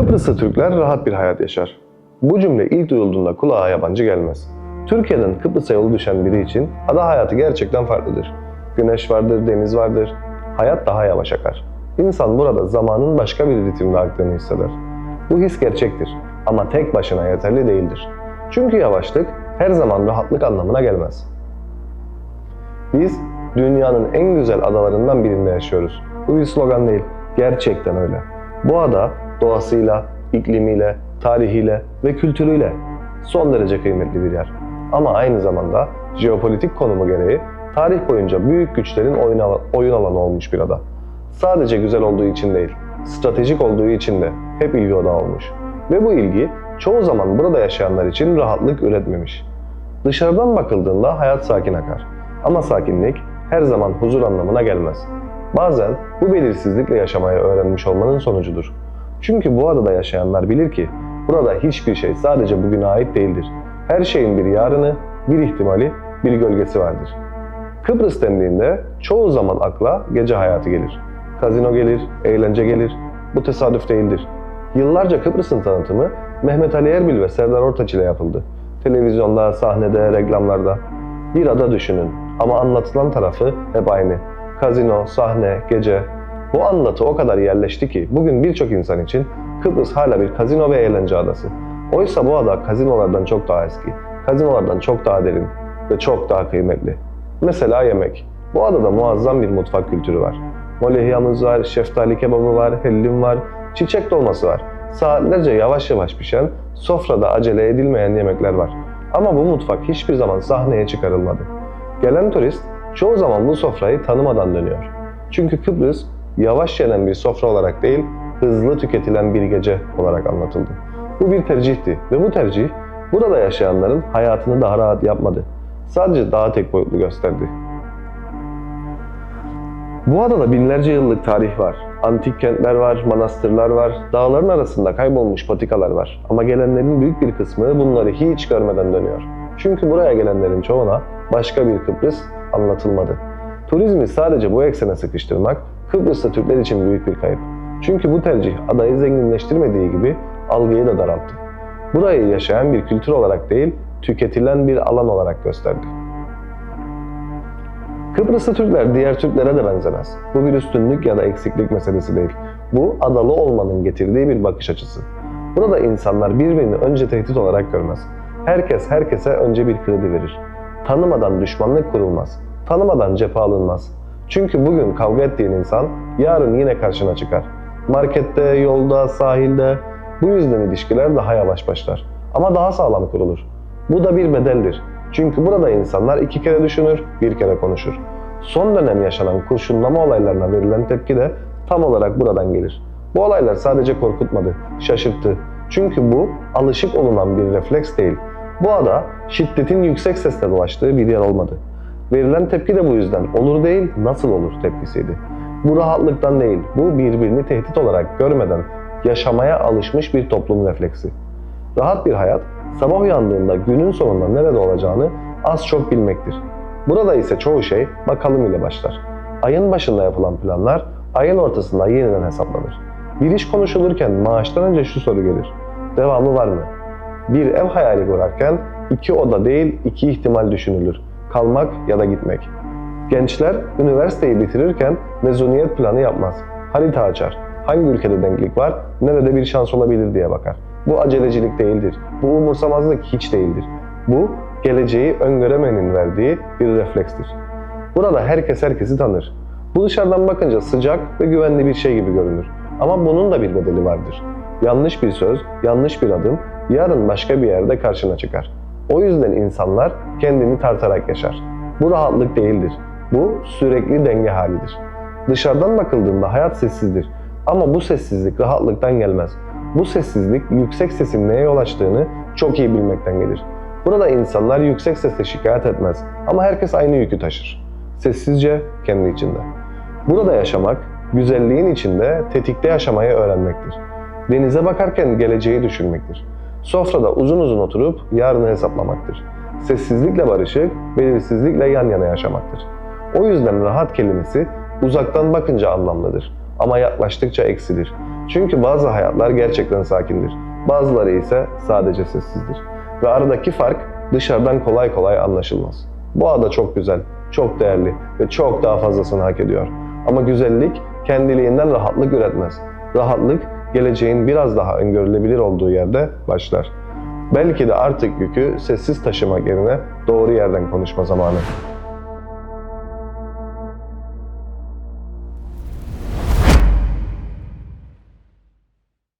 Kıbrıslı Türkler rahat bir hayat yaşar. Bu cümle ilk duyulduğunda kulağa yabancı gelmez. Türkiye'den Kıbrıs'a yolu düşen biri için ada hayatı gerçekten farklıdır. Güneş vardır, deniz vardır. Hayat daha yavaş akar. İnsan burada zamanın başka bir ritimde aktığını hisseder. Bu his gerçektir ama tek başına yeterli değildir. Çünkü yavaşlık her zaman rahatlık anlamına gelmez. Biz dünyanın en güzel adalarından birinde yaşıyoruz. Bu bir slogan değil, gerçekten öyle. Bu ada doğasıyla, iklimiyle, tarihiyle ve kültürüyle son derece kıymetli bir yer. Ama aynı zamanda jeopolitik konumu gereği tarih boyunca büyük güçlerin oyun, alan- oyun alanı olmuş bir ada. Sadece güzel olduğu için değil, stratejik olduğu için de hep ilgi odağı olmuş. Ve bu ilgi çoğu zaman burada yaşayanlar için rahatlık üretmemiş. Dışarıdan bakıldığında hayat sakin akar. Ama sakinlik her zaman huzur anlamına gelmez. Bazen bu belirsizlikle yaşamayı öğrenmiş olmanın sonucudur. Çünkü bu adada yaşayanlar bilir ki burada hiçbir şey sadece bugüne ait değildir. Her şeyin bir yarını, bir ihtimali, bir gölgesi vardır. Kıbrıs dendiğinde çoğu zaman akla gece hayatı gelir. Kazino gelir, eğlence gelir. Bu tesadüf değildir. Yıllarca Kıbrıs'ın tanıtımı Mehmet Ali Erbil ve Serdar Ortaç ile yapıldı. Televizyonda, sahnede, reklamlarda. Bir ada düşünün ama anlatılan tarafı hep aynı. Kazino, sahne, gece. Bu anlatı o kadar yerleşti ki bugün birçok insan için Kıbrıs hala bir kazino ve eğlence adası. Oysa bu ada kazinolardan çok daha eski, kazinolardan çok daha derin ve çok daha kıymetli. Mesela yemek. Bu adada muazzam bir mutfak kültürü var. Molehyamız var, şeftali kebabı var, hellim var, çiçek dolması var. Saatlerce yavaş yavaş pişen, sofrada acele edilmeyen yemekler var. Ama bu mutfak hiçbir zaman sahneye çıkarılmadı. Gelen turist çoğu zaman bu sofrayı tanımadan dönüyor. Çünkü Kıbrıs yavaş yenen bir sofra olarak değil, hızlı tüketilen bir gece olarak anlatıldı. Bu bir tercihti ve bu tercih burada yaşayanların hayatını daha rahat yapmadı. Sadece daha tek boyutlu gösterdi. Bu adada binlerce yıllık tarih var. Antik kentler var, manastırlar var, dağların arasında kaybolmuş patikalar var. Ama gelenlerin büyük bir kısmı bunları hiç görmeden dönüyor. Çünkü buraya gelenlerin çoğuna başka bir Kıbrıs anlatılmadı. Turizmi sadece bu eksene sıkıştırmak Kıbrıs'ta Türkler için büyük bir kayıp. Çünkü bu tercih adayı zenginleştirmediği gibi algıyı da daralttı. Burayı yaşayan bir kültür olarak değil, tüketilen bir alan olarak gösterdi. Kıbrıslı Türkler diğer Türklere de benzemez. Bu bir üstünlük ya da eksiklik meselesi değil. Bu adalı olmanın getirdiği bir bakış açısı. Burada insanlar birbirini önce tehdit olarak görmez. Herkes herkese önce bir kredi verir. Tanımadan düşmanlık kurulmaz. Tanımadan cephe alınmaz. Çünkü bugün kavga ettiğin insan yarın yine karşına çıkar. Markette, yolda, sahilde. Bu yüzden ilişkiler daha yavaş başlar. Ama daha sağlam kurulur. Bu da bir bedeldir. Çünkü burada insanlar iki kere düşünür, bir kere konuşur. Son dönem yaşanan kurşunlama olaylarına verilen tepki de tam olarak buradan gelir. Bu olaylar sadece korkutmadı, şaşırttı. Çünkü bu alışık olunan bir refleks değil. Bu ada şiddetin yüksek sesle dolaştığı bir yer olmadı. Verilen tepki de bu yüzden olur değil, nasıl olur tepkisiydi. Bu rahatlıktan değil, bu birbirini tehdit olarak görmeden yaşamaya alışmış bir toplum refleksi. Rahat bir hayat, sabah uyandığında günün sonunda nerede olacağını az çok bilmektir. Burada ise çoğu şey bakalım ile başlar. Ayın başında yapılan planlar ayın ortasında yeniden hesaplanır. Bir iş konuşulurken maaştan önce şu soru gelir. Devamı var mı? Bir ev hayali kurarken iki oda değil iki ihtimal düşünülür. Kalmak ya da gitmek. Gençler üniversiteyi bitirirken mezuniyet planı yapmaz. Harita açar. Hangi ülkede denklik var, nerede bir şans olabilir diye bakar. Bu acelecilik değildir. Bu umursamazlık hiç değildir. Bu geleceği öngöremenin verdiği bir reflekstir. Burada herkes herkesi tanır. Bu dışarıdan bakınca sıcak ve güvenli bir şey gibi görünür. Ama bunun da bir bedeli vardır. Yanlış bir söz, yanlış bir adım yarın başka bir yerde karşına çıkar. O yüzden insanlar kendini tartarak yaşar. Bu rahatlık değildir. Bu sürekli denge halidir. Dışarıdan bakıldığında hayat sessizdir. Ama bu sessizlik rahatlıktan gelmez. Bu sessizlik yüksek sesin neye yol açtığını çok iyi bilmekten gelir. Burada insanlar yüksek sesle şikayet etmez ama herkes aynı yükü taşır. Sessizce kendi içinde. Burada yaşamak, güzelliğin içinde tetikte yaşamayı öğrenmektir. Denize bakarken geleceği düşünmektir. Sofrada uzun uzun oturup yarını hesaplamaktır. Sessizlikle barışık, belirsizlikle yan yana yaşamaktır. O yüzden rahat kelimesi uzaktan bakınca anlamlıdır. ama yaklaştıkça eksilir. Çünkü bazı hayatlar gerçekten sakindir. Bazıları ise sadece sessizdir. Ve aradaki fark dışarıdan kolay kolay anlaşılmaz. Bu ada çok güzel, çok değerli ve çok daha fazlasını hak ediyor. Ama güzellik kendiliğinden rahatlık üretmez. Rahatlık geleceğin biraz daha öngörülebilir olduğu yerde başlar. Belki de artık yükü sessiz taşımak yerine doğru yerden konuşma zamanı.